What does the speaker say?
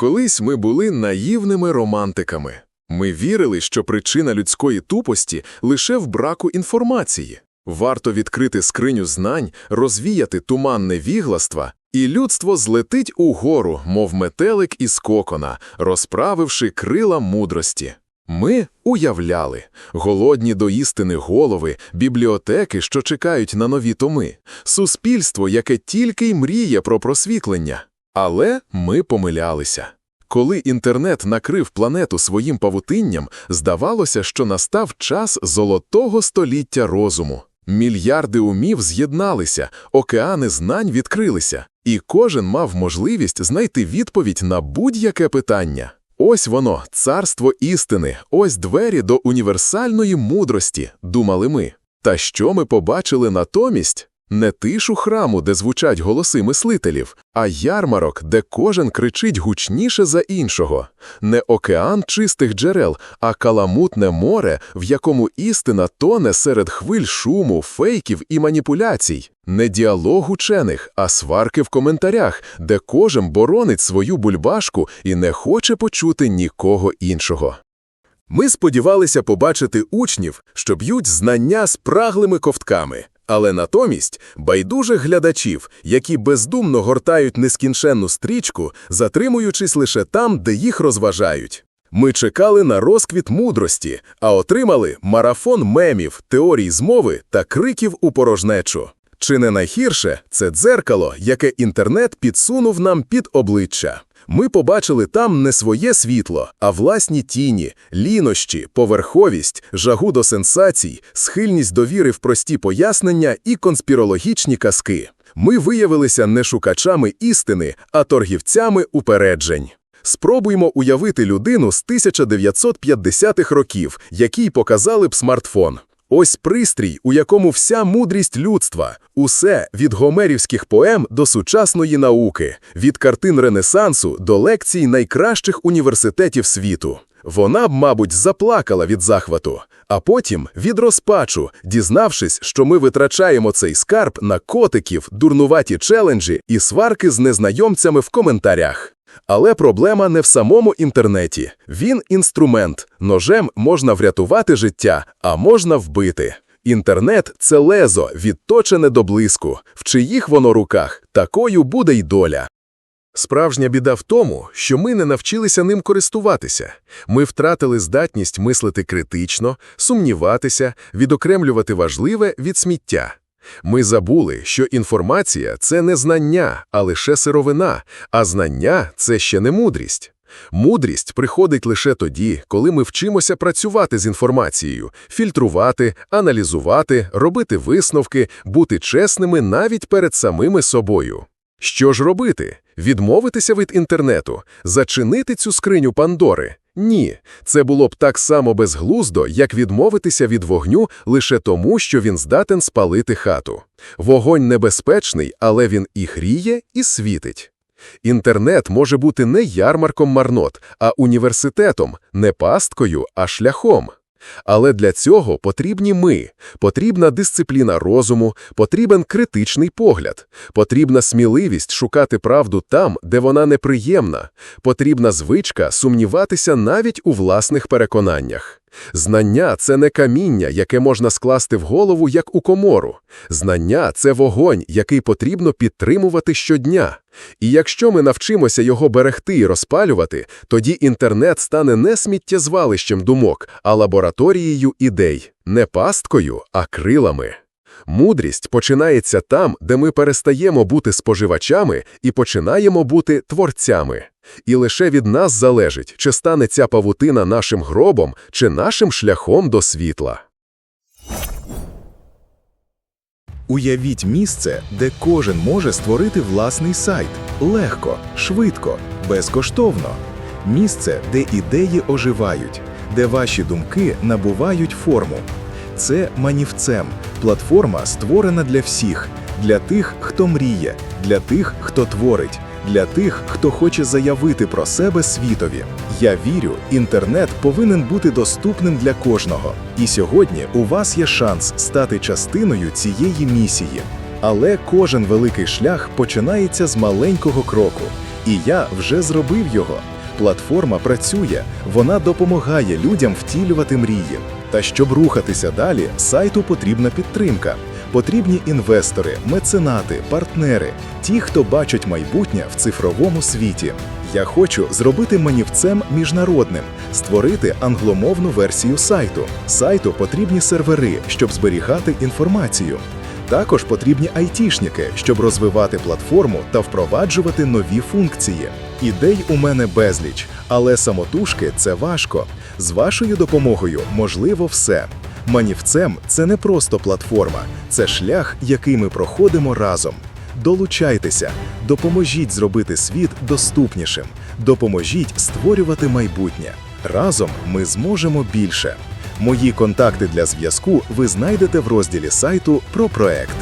Колись ми були наївними романтиками. Ми вірили, що причина людської тупості лише в браку інформації. Варто відкрити скриню знань, розвіяти туманне вігластва, і людство злетить угору, мов метелик із кокона, розправивши крила мудрості. Ми уявляли голодні до істини голови, бібліотеки, що чекають на нові томи, суспільство, яке тільки й мріє про просвітлення. Але ми помилялися. Коли інтернет накрив планету своїм павутинням, здавалося, що настав час золотого століття розуму. Мільярди умів з'єдналися, океани знань відкрилися, і кожен мав можливість знайти відповідь на будь-яке питання. Ось воно, царство істини, ось двері до універсальної мудрості, думали ми. Та що ми побачили натомість? Не тишу храму, де звучать голоси мислителів, а ярмарок, де кожен кричить гучніше за іншого, не океан чистих джерел, а каламутне море, в якому істина тоне серед хвиль шуму, фейків і маніпуляцій, не діалог учених, а сварки в коментарях, де кожен боронить свою бульбашку і не хоче почути нікого іншого. Ми сподівалися побачити учнів, що б'ють знання спраглими ковтками, але натомість байдужих глядачів, які бездумно гортають нескінченну стрічку, затримуючись лише там, де їх розважають. Ми чекали на розквіт мудрості, а отримали марафон мемів, теорій змови та криків у порожнечу. Чи не найгірше це дзеркало, яке інтернет підсунув нам під обличчя. Ми побачили там не своє світло, а власні тіні, лінощі, поверховість, жагу до сенсацій, схильність до віри в прості пояснення і конспірологічні казки. Ми виявилися не шукачами істини, а торгівцями упереджень. Спробуймо уявити людину з 1950-х років, якій показали б смартфон. Ось пристрій, у якому вся мудрість людства, усе від гомерівських поем до сучасної науки, від картин Ренесансу до лекцій найкращих університетів світу. Вона б, мабуть, заплакала від захвату, а потім від розпачу, дізнавшись, що ми витрачаємо цей скарб на котиків, дурнуваті челенджі і сварки з незнайомцями в коментарях. Але проблема не в самому інтернеті. Він інструмент. Ножем можна врятувати життя, а можна вбити. Інтернет це лезо, відточене до блиску. В чиїх воно руках, такою буде й доля. Справжня біда в тому, що ми не навчилися ним користуватися. Ми втратили здатність мислити критично, сумніватися, відокремлювати важливе від сміття. Ми забули, що інформація це не знання, а лише сировина, а знання це ще не мудрість. Мудрість приходить лише тоді, коли ми вчимося працювати з інформацією, фільтрувати, аналізувати, робити висновки, бути чесними навіть перед самими собою. Що ж робити? Відмовитися від інтернету, зачинити цю скриню Пандори? Ні, це було б так само безглуздо, як відмовитися від вогню лише тому, що він здатен спалити хату. Вогонь небезпечний, але він і гріє, і світить. Інтернет може бути не ярмарком марнот, а університетом, не пасткою, а шляхом. Але для цього потрібні ми, потрібна дисципліна розуму, потрібен критичний погляд, потрібна сміливість шукати правду там, де вона неприємна, потрібна звичка сумніватися навіть у власних переконаннях. Знання це не каміння, яке можна скласти в голову, як у комору. Знання це вогонь, який потрібно підтримувати щодня. І якщо ми навчимося його берегти і розпалювати, тоді інтернет стане не сміттєзвалищем думок, а лабораторією ідей, не пасткою, а крилами. Мудрість починається там, де ми перестаємо бути споживачами і починаємо бути творцями. І лише від нас залежить, чи стане ця павутина нашим гробом, чи нашим шляхом до світла. Уявіть місце, де кожен може створити власний сайт легко, швидко, безкоштовно. Місце, де ідеї оживають, де ваші думки набувають форму. Це манівцем, платформа створена для всіх, для тих, хто мріє, для тих, хто творить, для тих, хто хоче заявити про себе світові. Я вірю, інтернет повинен бути доступним для кожного. І сьогодні у вас є шанс стати частиною цієї місії. Але кожен великий шлях починається з маленького кроку. І я вже зробив його. Платформа працює, вона допомагає людям втілювати мрії. Та щоб рухатися далі, сайту потрібна підтримка. Потрібні інвестори, меценати, партнери, ті, хто бачать майбутнє в цифровому світі. Я хочу зробити манівцем міжнародним, створити англомовну версію сайту. Сайту потрібні сервери, щоб зберігати інформацію. Також потрібні айтішники, щоб розвивати платформу та впроваджувати нові функції. Ідей у мене безліч, але самотужки це важко. З вашою допомогою можливо все. Манівцем це не просто платформа, це шлях, який ми проходимо разом. Долучайтеся, допоможіть зробити світ доступнішим, допоможіть створювати майбутнє. Разом ми зможемо більше. Мої контакти для зв'язку ви знайдете в розділі сайту про проект.